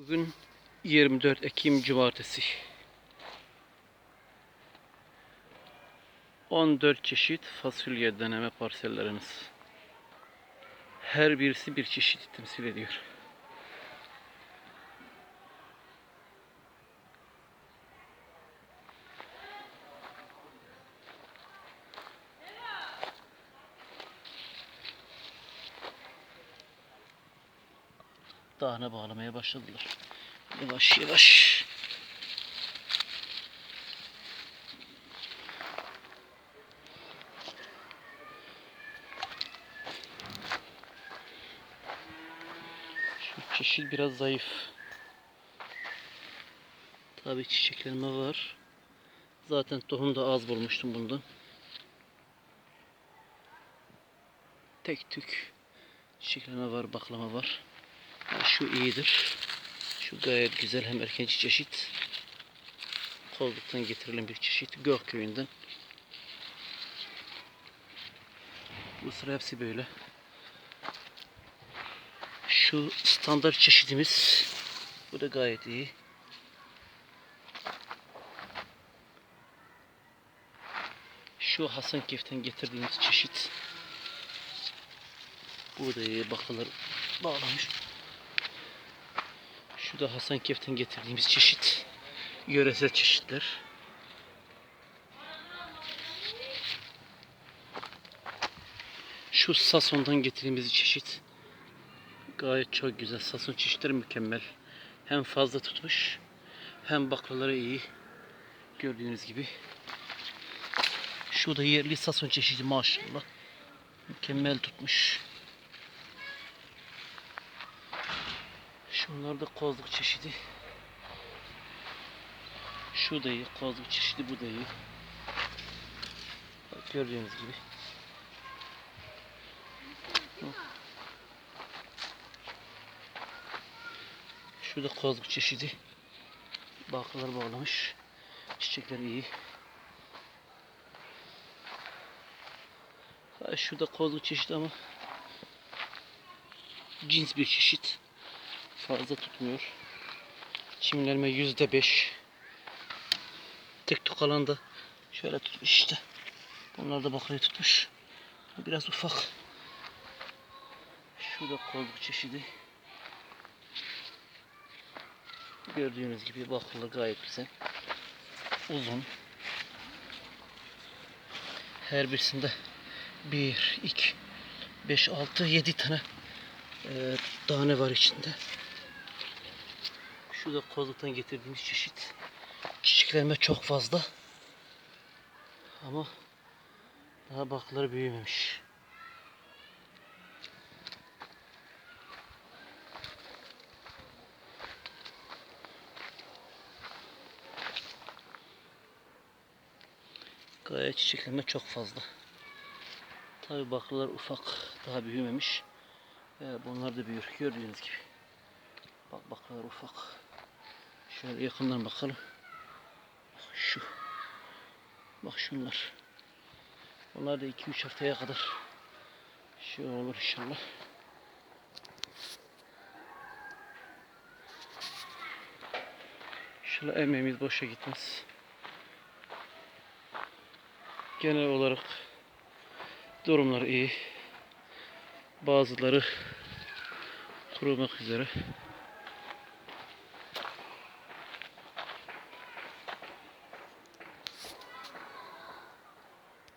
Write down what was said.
Bugün 24 Ekim Cumartesi. 14 çeşit fasulye deneme parsellerimiz. Her birisi bir çeşit temsil ediyor. Dağına bağlamaya başladılar. Yavaş yavaş. Şu çeşit biraz zayıf. Tabii çiçeklenme var. Zaten tohum da az bulmuştum bundan. Tek tük çiçeklenme var, baklama var. Şu iyidir. Şu gayet güzel hem erkenci çeşit. Kozluktan getirilen bir çeşit. Gök köyünden. Bu sıra hepsi böyle. Şu standart çeşidimiz. Bu da gayet iyi. Şu Hasankeyf'ten getirdiğimiz çeşit. Bu da iyi. Baklalar bağlamış. Şu da Hasankeyf'ten getirdiğimiz çeşit. Yöresel çeşitler. Şu Sason'dan getirdiğimiz çeşit. Gayet çok güzel. Sason çeşitleri mükemmel. Hem fazla tutmuş hem baklaları iyi. Gördüğünüz gibi. Şu da yerli Sason çeşidi maşallah. Mükemmel tutmuş. Şunlar da kozluk çeşidi. Şu da iyi. Kozluk çeşidi bu da iyi. Bak gördüğünüz gibi. Şu da kozluk çeşidi. Baklalar bağlamış. Çiçekler iyi. Şu da kozluk çeşidi ama cins bir çeşit fazla tutmuyor. Çimlenme yüzde beş. Tek tuk şöyle tutmuş işte. Bunlar da baklayı tutmuş. Biraz ufak. Şurada kozluk çeşidi. Gördüğünüz gibi baklı gayet güzel. Uzun. Her birisinde 1, 2, 5, 6, 7 tane e, tane var içinde. Şu da kozluktan getirdiğimiz çeşit. Çiçeklenme çok fazla. Ama daha bakları büyümemiş. Gayet çiçeklenme çok fazla. Tabi baklılar ufak, daha büyümemiş. Ee, bunlar da büyür gördüğünüz gibi. Bak baklar ufak. Şöyle yakından bakalım. Bak şu. Bak şunlar. Bunlar da 2-3 haftaya kadar şey olur inşallah. İnşallah emeğimiz boşa gitmez. Genel olarak durumlar iyi. Bazıları kurumak üzere.